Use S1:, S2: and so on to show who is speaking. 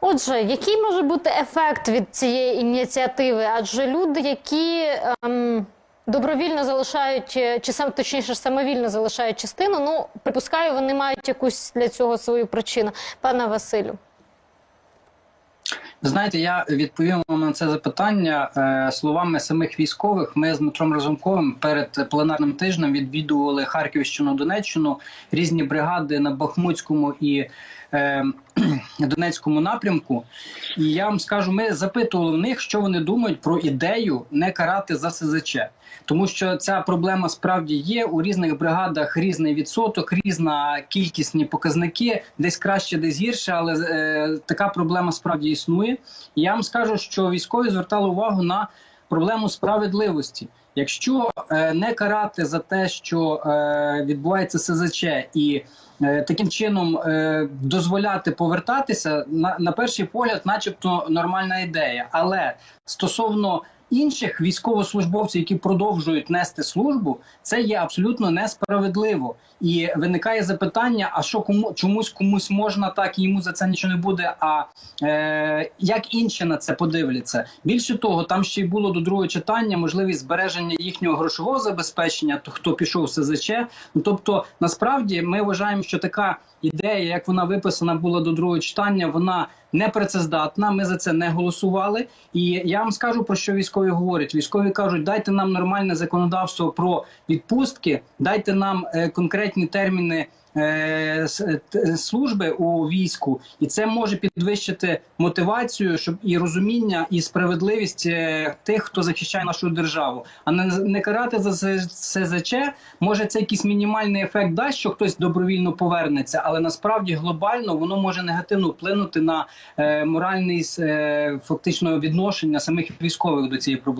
S1: Отже, який може бути ефект від цієї ініціативи? Адже люди, які ем, добровільно залишають, е, чи сам точніше самовільно залишають частину, ну припускаю, вони мають якусь для цього свою причину. Пане Василю.
S2: Ви Знаєте, я відповім вам на це запитання е, словами самих військових. Ми з Дмитром Разумковим перед пленарним тижнем відвідували Харківщину, Донеччину, різні бригади на Бахмутському і е, Донецькому напрямку. І я вам скажу, ми запитували в них, що вони думають про ідею не карати за СЗЧ. Тому що ця проблема справді є у різних бригадах різний відсоток, різна кількісні показники, десь краще, десь гірше, але е, така проблема справді існує. І я вам скажу, що військові звертали увагу на проблему справедливості. Якщо е, не карати за те, що е, відбувається СЗЧ, і е, таким чином е, дозволяти повертатися, на, на перший погляд, начебто, нормальна ідея. Але стосовно інших військовослужбовців, які продовжують нести службу, це є абсолютно несправедливо. І виникає запитання: а що кому чомусь комусь можна так, і йому за це нічого не буде. А е, як інші на це подивляться? Більше того, там ще й було до другого читання можливість збереження їхнього грошового забезпечення, то хто пішов в СЗЧ. Ну тобто, насправді ми вважаємо, що така ідея, як вона виписана була до другого читання, вона непрацездатна. Ми за це не голосували. І я вам скажу про що військові говорять. Військові кажуть, дайте нам нормальне законодавство про відпустки, дайте нам е, конкретні терміни. Е, Служби у війську, і це може підвищити мотивацію, щоб і розуміння, і справедливість е, тих, хто захищає нашу державу, а не, карати за СЗЧ. Може, це якийсь мінімальний ефект дасть, що хтось добровільно повернеться, але насправді глобально воно може негативно вплинути на е, моральний е, фактично відношення самих військових до цієї проблеми.